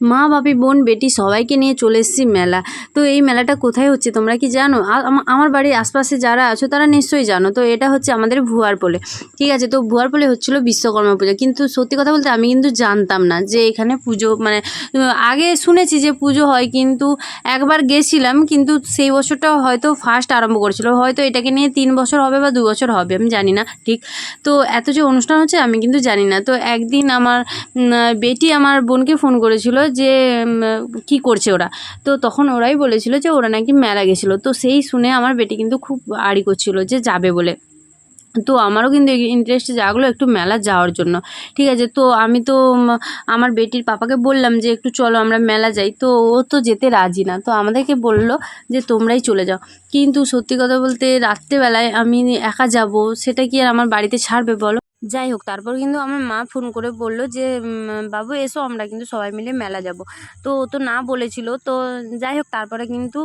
মা বাপি বোন, বেটি সবাইকে নিয়ে চলে এসেছি মেলা। তো এই মেলাটা কোথায় হচ্ছে তোমরা কি জানো? আমার বাড়ির আশপাশে যারা আছো তারা নিশ্চয়ই জানো। তো এটা হচ্ছে আমাদের ভুয়ারপোলে ঠিক আছে, তো ভুয়ারপোলে হচ্ছিল বিশ্বকর্মা পুজো। কিন্তু সত্যি কথা বলতে আমি কিন্তু জানতাম না যে এখানে পুজো মানে আগে শুনেছি যে পুজো হয় কিন্তু একবার গেছিলাম, কিন্তু সেই বছরটা হয়তো ফার্স্ট আরম্ভ করেছিল। হয়তো এটাকে নিয়ে তিন বছর হবে বা দু বছর হবে, আমি জানি না, ঠিক? তো এত যে অনুষ্ঠান হচ্ছে আমি কিন্তু জানি না। তো একদিন আমার বেটি আমার বোনকে ফোন করেছিল যে কি করছে ওরা? তো তখন ওরাই বলেছিল যে ওরা নাকি মেলা গেছিল। তো সেই শুনে আমার বেটি কিন্তু খুব আড়ি করছিল যে যাবে বলে। তো আমারও কিন্তু ইন্টারেস্ট জাগলো একটু মেলা যাওয়ার জন্য। ঠিক আছে, তো আমি তো আমার বেটির পাপাকে বললাম যে একটু চলো আমরা মেলা যাই। তো ও তো যেতে রাজি না। তো আমাদেরকে বলল যে তোমরাই চলে যাও। কিন্তু সত্যি কথা বলতে রাত্রেবেলায় আমি একা যাব, সেটা কি আর আমার বাড়িতে ছাড়বে বলো? যাই হোক, তারপর কিন্তু আমার মা ফোন করে বলল যে বাবু এসো, আমরা কিন্তু সবাই মিলে মেলা যাব। তো ও তো না বলেছিল। তো যাই হোক, তারপরে কিন্তু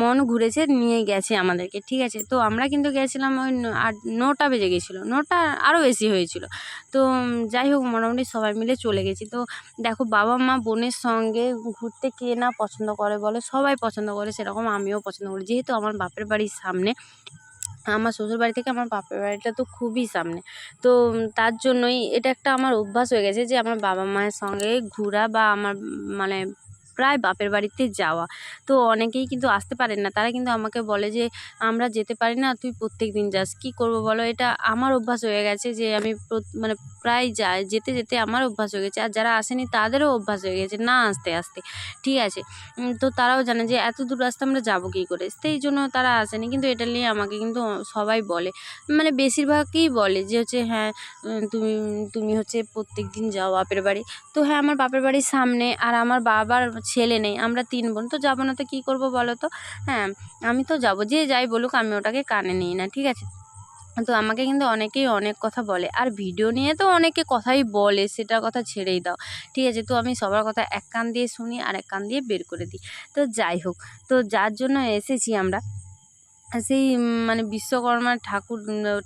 মন ঘুরেছে, নিয়ে গেছে আমাদেরকে, ঠিক আছে? তো আমরা কিন্তু গেছিলাম ওই আট, নটা বেজে গেছিল। নটা আরও বেশি হয়েছিল। তো যাই হোক, মোটামুটি সবাই মিলে চলে গেছি। তো দেখো, বাবা মা বোনের সঙ্গে ঘুরতে কে না পছন্দ করে বলো, সবাই পছন্দ করে, সেরকম আমিও পছন্দ করি। যেহেতু আমার বাপের বাড়ির সামনে আমার শ্বশুরবাড়ি থেকে আমার বাপের বাড়িটা তো খুবই সামনে। তো তার জন্যই এটা একটা আমার অভ্যাস হয়ে গেছে যে আমার বাবা মায়ের সঙ্গে ঘোরা বা আমার মানে প্রায় বাপের বাড়িতে যাওয়া। তো অনেকেই কিন্তু আসতে পারেন না। তারা কিন্তু আমাকে বলে যে, আমরা যেতে পারি না, তুই প্রত্যেক দিন যাস। কী করব বলো? এটা আমার অভ্যাস হয়ে গেছে যে আমি মানে প্রায় যায়, যেতে যেতে আমার অভ্যাস হয়ে গেছে। আর যারা আসেনি, তাদেরও অভ্যাস হয়ে গেছে না আসতে আসতে। ঠিক আছে? তো তারাও জানে যে এত দূর রাস্তা আমরা যাব কী করে? সেই জন্য তারা আসেনি। কিন্তু এটা নিয়ে আমাকে কিন্তু সবাই বলে। মানে বেশিরভাগই বলে যে হচ্ছে হ্যাঁ তুমি তুমি হচ্ছে প্রত্যেক দিন যাও বাপের বাড়ি। তো হ্যাঁ আমার বাপের বাড়ির সামনে আর আমার বাবার ছেলে নেই। আমরা তিন বোন। তো যাব না তো কী করব বলো তো? হ্যাঁ আমি তো যাব। যে যাই বলুক, আমি ওটাকে কানে নিই না। ঠিক আছে? তো আমাকে কিন্তু অনেকেই অনেক কথা বলে। আর ভিডিও নিয়ে তো অনেকে কথাই বলে, সেটার কথা ছেড়েই দাও। ঠিক আছে, তো আমি সবার কথা এক কান দিয়ে শুনি আর এক কান দিয়ে বের করে দিই। তো যাই হোক, তো যার জন্য এসেছি আমরা। সেই মানে বিশ্বকর্মার ঠাকুর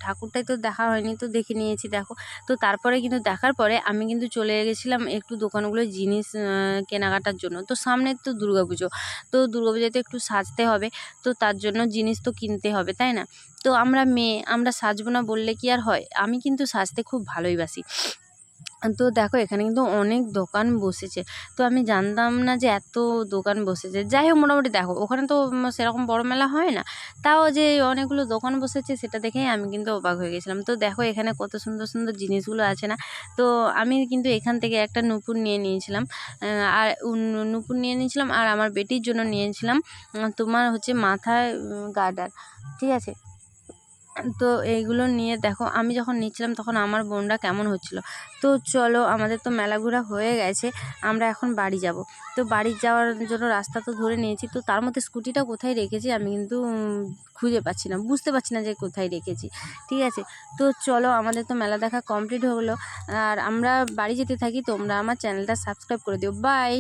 ঠাকুরটাই তো দেখা হয়নি, তো দেখে নিয়েছি, দেখো। তো তারপরে কিন্তু দেখার পরে আমি কিন্তু চলে গেছিলাম একটু দোকানগুলোয় জিনিস কেনাকাটার জন্য। তো সামনে তো দুর্গাপুজো, তো দুর্গাপুজোতে একটু সাজতে হবে, তো তার জন্য জিনিস তো কিনতে হবে, তাই না? তো আমরা মেয়ে, আমরা সাজবো না বললে কি আর হয়? আমি কিন্তু সাজতে খুব ভালোই বাসি। তো দেখো, এখানে কিন্তু অনেক দোকান বসেছে। তো আমি জানতাম না যে এত দোকান বসেছে। যাই হোক, মোটামুটি দেখো, ওখানে তো সেরকম বড় মেলা হয় না। তাও যে অনেকগুলো দোকান বসেছে, সেটা দেখেই আমি কিন্তু অবাক হয়ে গেছিলাম। তো দেখো, এখানে কত সুন্দর সুন্দর জিনিসগুলো আছে না? তো আমি কিন্তু এখান থেকে একটা নূপুর নিয়ে নিয়েছিলাম। আর নূপুর নিয়ে নিয়েছিলাম আর আমার বেটির জন্য নিয়েছিলাম। তোমার হচ্ছে মাথায় গার্ডার। ঠিক আছে? তো এইগুলো নিয়ে দেখো, আমি যখন নিচ্ছিলাম তখন আমার বোনরা কেমন হচ্ছিল। তো চলো, আমাদের তো মেলা ঘোরা হয়ে গেছে, আমরা এখন বাড়ি যাব। তো বাড়ি যাওয়ার জন্য রাস্তা তো ধরে নিয়েছি, তো তার মধ্যে স্কুটিটা কোথায় রেখেছি আমি কিন্তু খুঁজে পাচ্ছি না, বুঝতে পারছি না যে কোথায় রেখেছি, ঠিক আছে? তো চলো, আমাদের তো মেলা দেখা কমপ্লিট হলো, আর আমরা বাড়ি যেতে থাকি, তোমরা আমার চ্যানেলটা সাবস্ক্রাইব করে দিও বাই